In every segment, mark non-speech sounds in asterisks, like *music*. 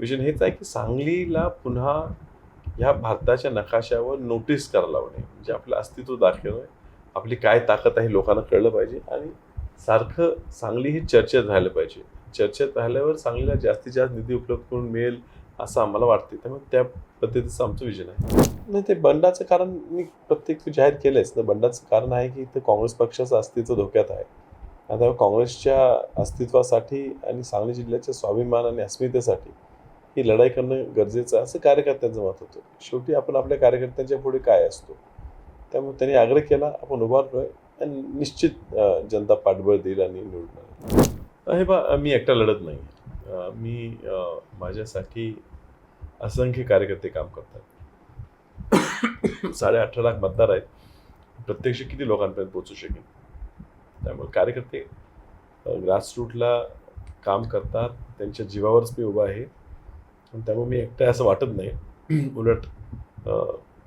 Vision हेच आहे की सांगलीला पुन्हा ह्या भारताच्या नकाशावर नोटीस करायला लावणे म्हणजे आपलं अस्तित्व दाखवणं आपली काय ताकद आहे लोकांना कळलं पाहिजे आणि सारखं सांगली ही चर्चेत राहिलं पाहिजे. चर्चेत राहिल्यावर सांगलीला जास्तीत जास्त निधी उपलब्ध करून मिळेल असं आम्हाला वाटते त्यामुळे त्या पद्धतीचं आमचं विजन आहे. नाही ते बंडाचं कारण मी प्रत्येक जाहीर केलंच तर बंडाचं कारण आहे की इथं काँग्रेस पक्षाचं अस्तित्व धोक्यात आहे. आता काँग्रेसच्या अस्तित्वासाठी आणि सांगली जिल्ह्याच्या स्वाभिमान आणि अस्मितेसाठी ही लढाई करणं गरजेचं आहे असं कार्यकर्त्यांचं मत होतं. शेवटी आपण आपल्या कार्यकर्त्यांच्या पुढे काय असतो? त्यामुळे त्यांनी आग्रह केला आपण उभारलोय आणि निश्चित जनता पाठबळ देईल आणि निवडून हे बा मी एकटा लढत नाही. मी माझ्यासाठी असंख्य कार्यकर्ते काम करतात. साडे अठरा लाख मतदार आहेत. प्रत्यक्ष किती लोकांपर्यंत पोहोचू शकेल त्यामुळे कार्यकर्ते ग्रासरूटला काम करतात त्यांच्या जीवावरच मी उभा आहे. त्यामुळे मी एकटा असं वाटत नाही. उलट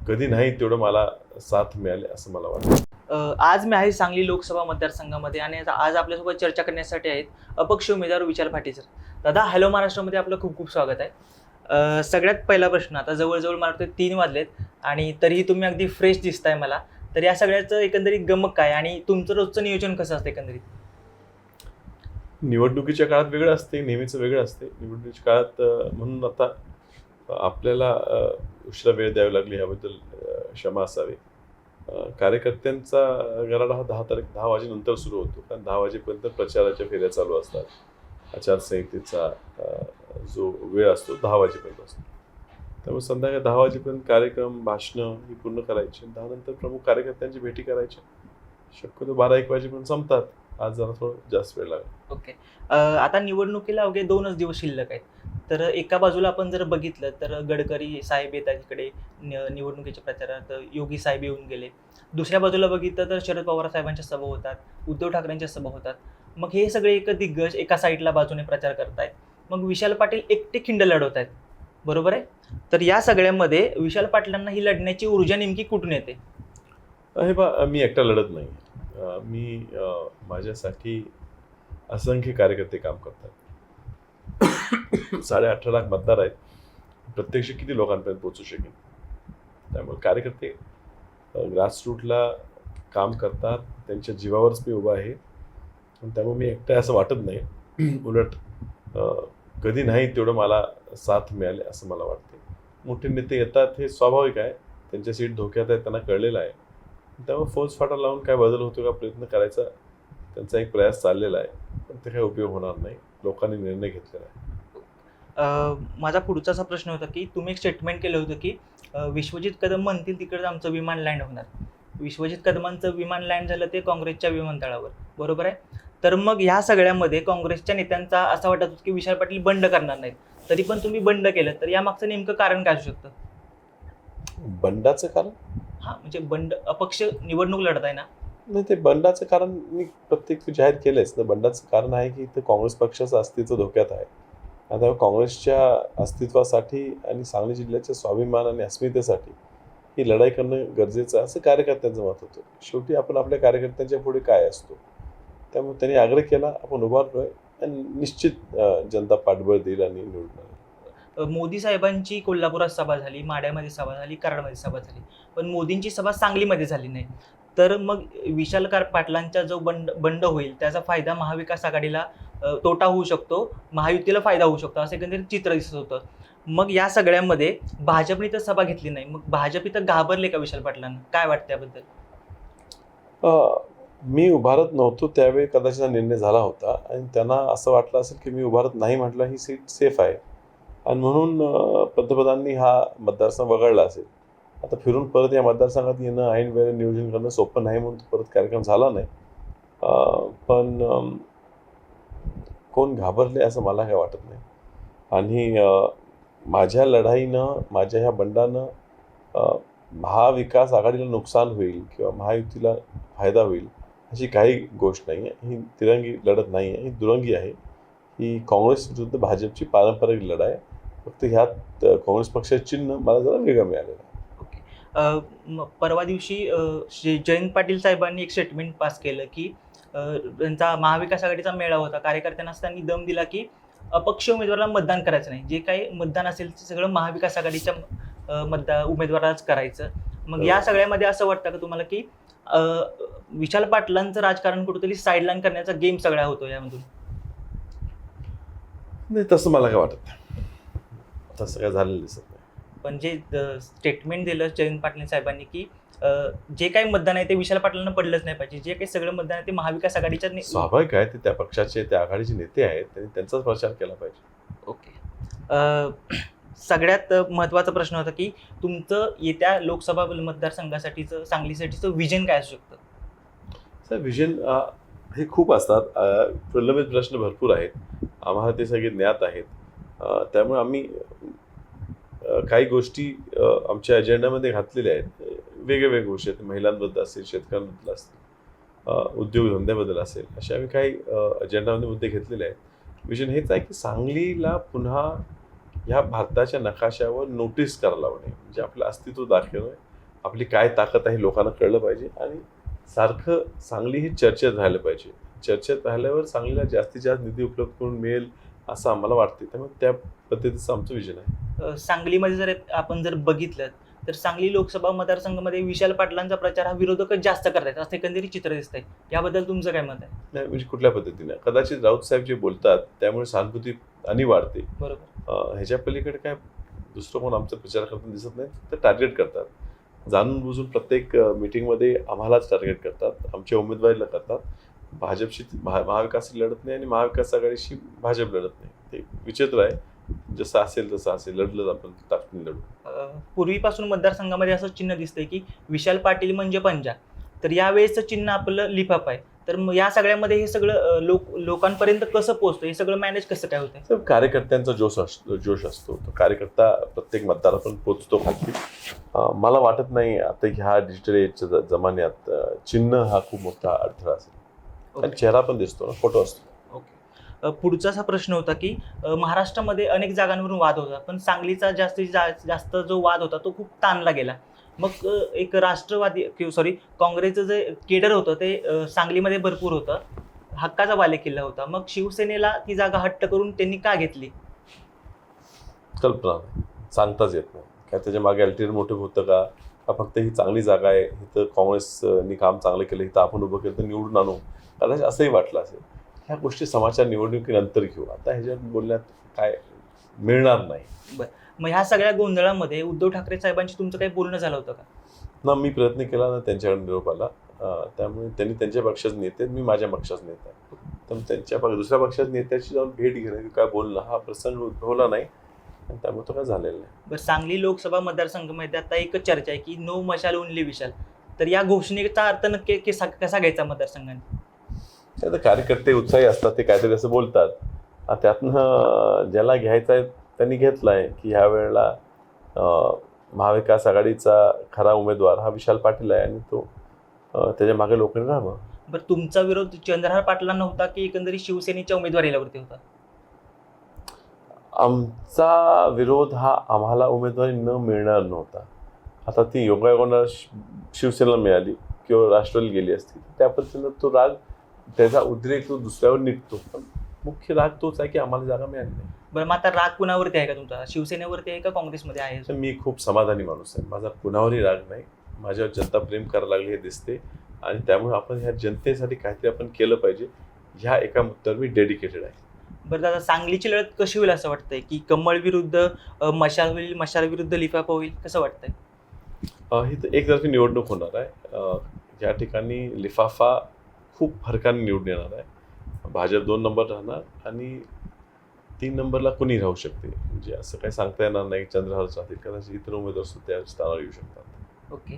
कधी नाही तेवढं मला साथ मिळाली असं मला वाटतं. आज मी आहे सांगली लोकसभा मतदारसंघामध्ये आणि आज आपल्यासोबत चर्चा करण्यासाठी आहेत अपक्ष उमेदवार विचार पाटील सर. दादा हॅलो महाराष्ट्रामध्ये आपलं खूप खूप स्वागत आहे. सगळ्यात पहिला प्रश्न आता जवळजवळ मला वाटतं तीन वाजलेत आणि तरीही तुम्ही अगदी फ्रेश दिसताय मला. तर या सगळ्याचं एकंदरीत गमक काय आणि तुमचं रोजचं नियोजन कसं असतं एकंदरीत? निवडणुकीच्या काळात वेगळं असते नेहमीचं वेगळं असते. निवडणुकीच्या काळात म्हणून आता आपल्याला उशिरा वेळ द्यावी लागली याबद्दल क्षमा असावी. कार्यकर्त्यांचा गराडा हा दहा तारीख दहा वाजेनंतर सुरू होतो. कारण दहा वाजेपर्यंत प्रचाराच्या फेऱ्या चालू असतात. आचारसंहितेचा जो वेळ असतो दहा वाजेपर्यंत असतो. त्यामुळे संध्याकाळी दहा वाजेपर्यंत कार्यक्रम भाषणं ही पूर्ण करायची दहा नंतर प्रमुख कार्यकर्त्यांची भेटी करायच्या शक्यतो बारा एक वाजेपर्यंत संपतात. आज जरा थोडं जास्त वेळ लागला. ओके. अ, आता निवडणुकीला अवघे दोनच दिवस शिल्लक आहेत. तर एका बाजूला आपण जर बघितलं तर गडकरी साहेब येतात इकडे नि- निवडणुकीच्या प्रचारात योगी साहेब येऊन गेले. दुसऱ्या बाजूला बघितलं तर शरद पवार साहेबांच्या सभा होतात उद्धव ठाकरेंच्या सभा होतात. मग हे सगळे एक दिग्गज एका साईडला बाजूने प्रचार करतायत. मग विशाल पाटील एकटे खिंड लढवत आहेत बरोबर आहे? तर या सगळ्यामध्ये विशाल पाटलांना ही लढण्याची ऊर्जा नेमकी कुठून येते? हे बा मी एकटा लढत नाही. मी माझ्यासाठी असंख्य कार्यकर्ते काम करतात. *coughs* साडे अठरा लाख मतदार आहेत. प्रत्यक्ष किती लोकांपर्यंत पोहोचू शकेल त्यामुळे कार्यकर्ते ग्रासरूटला काम करतात. त्यांच्या जीवावरच मी उभा आहे. त्यामुळे मी एकटा असं वाटत नाही. *coughs* उलट कधी नाही तेवढं मला साथ मिळाली असं मला वाटते मोठे नेते येतात हे स्वाभाविक आहे. त्यांच्या सीट धोक्यात आहे त्यांना कळलेलं आहे. त्यामुळे फौज फाटा लावून काय बदल होतो का प्रयत्न करायचा त्यांचा एक प्रयास चाललेला आहे. पण ते काही उपयोग होणार नाही. लोकांनी निर्णय घेतलेला आहे. माझा पुढचा असा प्रश्न होता की तुम्ही एक स्टेटमेंट केलं होतं की विश्वजित कदम म्हणतील तिकडे आमचं विमान लँड होणार. विश्वजित कदमांचं विमान लँड झालं ते काँग्रेसच्या विमानतळावर. बरोबर आहे? तर मग ह्या सगळ्यामध्ये काँग्रेसच्या नेत्यांचा असं वाटत होतं की विशाल पाटील बंड करणार नाहीत. तरी पण तुम्ही बंड केलं. तर यामागचं नेमकं कारण काय असू शकतं? बंडाचं कारण? हा म्हणजे बंड अपक्ष निवडणूक लढत आहे ना? नाही ते बंडाचं कारण मी प्रत्येक जाहीर केलंच ना बंडाचं कारण आहे की इथं काँग्रेस पक्षाचं अस्तित्व धोक्यात आहे. आता काँग्रेसच्या अस्तित्वासाठी आणि सांगली जिल्ह्याच्या स्वाभिमान आणि अस्मितेसाठी ही लढाई करणं गरजेचं आहे असं कार्यकर्त्यांचं मत होतं. शेवटी आपण आपल्या कार्यकर्त्यांच्या पुढे काय असतो? त्यामुळे त्यांनी आग्रह केला आपण उभारलोय आणि निश्चित जनता पाठबळ देईल आणि. अ, मोदी साहेबांची कोल्हापुरात सभा झाली माड्यामध्ये सभा झाली कराडमध्ये सभा झाली. पण मोदींची सभा सांगलीमध्ये झाली नाही. तर मग विशालकार पाटलांचा जो बंड बंड होईल त्याचा फायदा महाविकास आघाडीला तोटा होऊ शकतो महायुतीला फायदा होऊ शकतो असं एकंदरीत चित्र दिसत होतं. मग या सगळ्यामध्ये भाजपने तर सभा घेतली नाही मग भाजप इथं घाबरले का विशाल पाटलांना? काय वाटतं त्याबद्दल मी उभारत नव्हतो त्यावेळी कदाचित हा निर्णय झाला होता आणि त्यांना असं वाटलं असेल की मी उभारत नाही म्हटलं ही सीट सेफ आहे. आणि म्हणून पंतप्रधानांनी हा मतदारसंघ वगळला असेल. आता फिरून परत या मतदारसंघात येणं ऐन वेळेला नियोजन करणं सोपं नाही म्हणून परत कार्यक्रम झाला नाही. पण कोण घाबरले असं मला काही वाटत नाही. आणि माझ्या लढाईनं माझ्या ह्या बंडानं महाविकास आघाडीला नुकसान होईल किंवा महायुतीला फायदा होईल अशी काही गोष्ट नाही आहे. ही तिरंगी लढत नाही आहे ही दुरंगी आहे. ही काँग्रेस विरुद्ध भाजपची पारंपरिक लढाई आहे. फक्त ह्यात काँग्रेस पक्षाचे चिन्ह मला जरा वेगळं मिळालेलं आहे. परवा दिवशी जयंत पाटील साहेबांनी एक स्टेटमेंट पास केलं की त्यांचा महाविकास आघाडीचा मेळा होता. कार्यकर्त्यांना त्यांनी दम दिला की अपक्ष उमेदवाराला मतदान करायचं नाही. जे काही मतदान असेल ते सगळं महाविकास आघाडीच्या अं, मतदार उमेदवारालाच करायचं. मग या बरोबर. सगळ्यामध्ये असं वाटतं का तुम्हाला की विशाल पाटलांचं राजकारण कुठेतरी साईडलाईन करण्याचा गेम सगळा होतो यामधून? नाही तसं मला काय वाटत तसं काय झालेलं दिसत पण जे स्टेटमेंट दिलं जयंत पाटील साहेबांनी की जे काही मतदान आहे ते विशाल पाटलांना पडलंच नाही पाहिजे. जे काही सगळं मतदान आहे ते महाविकास आघाडीच्या स्वाभाविक आहे ते त्या पक्षाचे त्या आघाडीचे नेते आहेत त्यांनी त्यांचाच प्रचार केला पाहिजे. ओके. सगळ्यात महत्त्वाचा प्रश्न होता की तुमचं येत्या लोकसभा मतदारसंघासाठीचं सांगलीसाठीचं विजन काय असू शकतं? सर विजन हे खूप असतात. प्रलंबित प्रश्न भरपूर आहेत. आम्हाला ते सगळे ज्ञात आहेत. त्यामुळे आम्ही काही गोष्टी आमच्या अजेंडामध्ये घातलेल्या आहेत. वेगवेगळ्या गोष्टी आहेत. महिलांबद्दल असेल शेतकऱ्यांबद्दल असतील उद्योगधंद्याबद्दल असेल अशा आम्ही काही अजेंडामध्ये मुद्दे घेतलेले आहेत. विजन हेच आहे की सांगलीला पुन्हा ह्या भारताच्या नकाशावर नोटीस करायला लावणे म्हणजे आपलं अस्तित्व दाखवणे आपली काय ताकद आहे लोकांना कळलं पाहिजे आणि सारखं सांगली ही चर्चेत राहिलं पाहिजे. चर्चेत राहिल्यावर सांगलीला जास्तीत जास्त निधी उपलब्ध करून मिळेल असं आम्हाला वाटते त्यामुळे त्या पद्धतीचं आमचं विजन आहे. सांगलीमध्ये जर आपण जर बघितलं तर सांगली लोकसभा मतदारसंघामध्ये विशाल पाटलांचा प्रचार हा विरोधकच जास्त करतायत. असं एकंदरीत चित्र दिसतंय. याबद्दल तुमचं काय मत आहे? नाही म्हणजे कुठल्या पद्धतीने? कदाचित राऊत साहेब जे बोलतात त्यामुळे सहानुभूती आणि वाढते. बरोबर. ह्याच्या पलीकडे काय दुसरं कोण आमचा प्रचार करताना दिसत नाही तर टार्गेट करतात. जाणून बुजून प्रत्येक मीटिंगमध्ये आम्हालाच टार्गेट करतात. आमच्या उमेदवारीला करतात. भाजपशी महा- महाविकास लढत नाही आणि महाविकास आघाडीशी भाजप लढत नाही. ते विचित्र आहे. जसं असेल तसं असेल लढलं आपण ताकदीने लढू. पूर्वीपासून मतदारसंघामध्ये असं चिन्ह दिसतंय की विशाल पाटील म्हणजे पंजा. तर यावेळेचं चिन्ह आपलं लिफाफ आहे. तर मग या सगळ्यामध्ये हे सगळं अं, लोक लोकांपर्यंत कसं पोहोचतं? हे सगळं मॅनेज कसं काय होतंय? तर कार्यकर्त्यांचा जोश असतो जोश असतो. तो कार्यकर्ता प्रत्येक मतदारापर्यंत पोचतो खाली अं, मला वाटत नाही आता ह्या डिजिटल एजच्या ज- जमान्यात अं, चिन्ह हा खूप मोठा अडथळा असेल. आणि चेहरा पण दिसतो ना फोटो असतो. पुढचा असा प्रश्न होता की महाराष्ट्रामध्ये अनेक जागांवरून वाद होता पण सांगलीचा जास्तीत जा- जास्त जो वाद होता तो खूप ताणला गेला. मग एक राष्ट्रवादी किंवा सॉरी काँग्रेसचं जे केडर होतं ते सांगलीमध्ये भरपूर होतं. हक्काचा बालेकिल्ला होता. मग शिवसेनेला ती जागा हट्ट करून त्यांनी का घेतली? कल्पना सांगताच येत नाही. काय त्याच्यामागे अल्टिरियर मोठे होतं का? का फक्त ही चांगली जागा आहे? इथं काँग्रेसनी काम चांगलं केलं इथं आपण उभं केलं तर निवडून आणू? कदाचित असंही वाटलं असेल. ह्या गोष्टी समाचार निवडणुकीनंतर घेऊ. आता ह्याच्यात बोलण्यात काय मिळणार नाही. मग ह्या सगळ्या गोंधळामध्ये उद्धव ठाकरे साहेबांशी तुमचं काही बोलणं झालं होतं का? ना मी प्रयत्न केला ना त्यांच्याकडे निरोप आला त्यामुळे त्यांनी त्यांच्या पक्षाचे नेते मी माझ्या पक्षाचा नेता त्यामुळे त्यांच्या पक्ष- दुसऱ्या पक्षाच्या नेत्याची जाऊन भेट घेणं काय बोलणं हा प्रसंग उद्भवला नाही. आणि त्यामुळे तो काय झालेला नाही. बरं सांगली लोकसभा मतदारसंघामध्ये आता एकच चर्चा आहे की नो मशाल ओनली विशाल. तर या घोषणेचा अर्थ नक्की कसा घ्यायचा मतदारसंघाने? आता कार्यकर्ते उत्साही असतात ते काहीतरी असं बोलतात. त्यातनं ज्याला घ्यायचं आहे त्यांनी घेतलं आहे की ह्या वेळेला महाविकास आघाडीचा खरा उमेदवार हा विशाल पाटील आहे आणि तो त्याच्यामागे लोकांनी राहावं. बरं तुमचा विरोध चंद्रहार पाटलांना होता की एकंदरीत शिवसेनेच्या उमेदवारीलावरती होता? आमचा विरोध हा आम्हाला उमेदवारी न मिळणार नव्हता. आता ती योगायोगानं शिवसेनेला मिळाली किंवा राष्ट्रवादी गेली असती. त्या पद्धतीनं तो राग त्याचा उद्रेक तो दुसऱ्यावर निघतो. पण मुख्य राग तोच आहे की आम्हाला जागा मिळाली नाही. बरं मग आता राग कुणावरती आहे का तुमचा? शिवसेनेवरती आहे का काँग्रेसमध्ये आहे? तर मी खूप समाधानी माणूस आहे. माझा कुणावरही राग नाही. माझ्यावर जनता प्रेम करायला लागली हे दिसते. आणि त्यामुळे आपण ह्या जनतेसाठी काहीतरी आपण केलं पाहिजे. ह्या एका मुद्द्यावर मी डेडिकेटेड आहे. बरं दादा सांगलीची लढत कशी होईल असं वाटतंय? की कमळ विरुद्ध अ, मशाल होईल मशाल विरुद्ध लिफाफा होईल कसं वाटतंय? अं, ही तर एकतर्फी निवडणूक होणार आहे. अं, या ठिकाणी लिफाफा खूप फरकाने निवडून येणार आहे. भाजप दोन नंबर राहणार आणि तीन नंबरला कुणी राहू शकते? म्हणजे असं काही सांगता येणार नाही. चंद्रहारच राहतील कदाचित इतर उमेदवार सुद्धा त्या स्थानावर येऊ शकतात. ओके.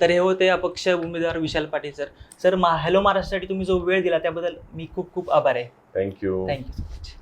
तर हे होते अपक्ष उमेदवार विशाल पाटील सर. सर मा हॅलो महाराष्ट्रासाठी तुम्ही जो वेळ दिला त्याबद्दल मी खूप खूप आभार आहे. Thank you thank you so much